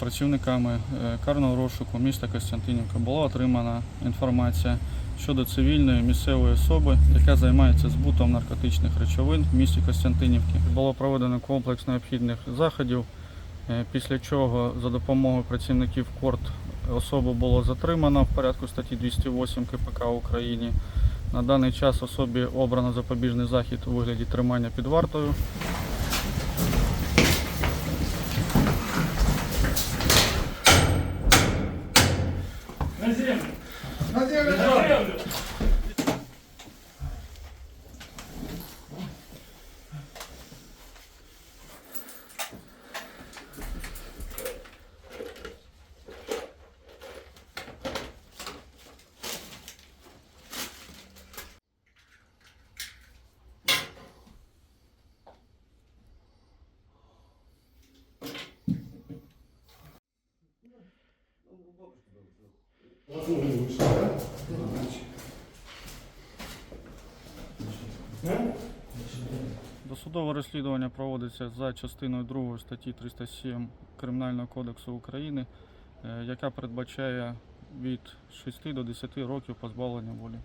Працівниками е, карного розшуку міста Костянтинівка була отримана інформація щодо цивільної місцевої особи, яка займається збутом наркотичних речовин в місті Костянтинівки. Було проведено комплекс необхідних заходів, е, після чого за допомогою працівників КОРТ особу було затримано в порядку статті 208 КПК України. На даний час особі обрано запобіжний захід у вигляді тримання під вартою. На землю! Землю! Досудове розслідування проводиться за частиною 2 статті 307 Кримінального кодексу України, е, яка передбачає від 6 до 10 років позбавлення волі.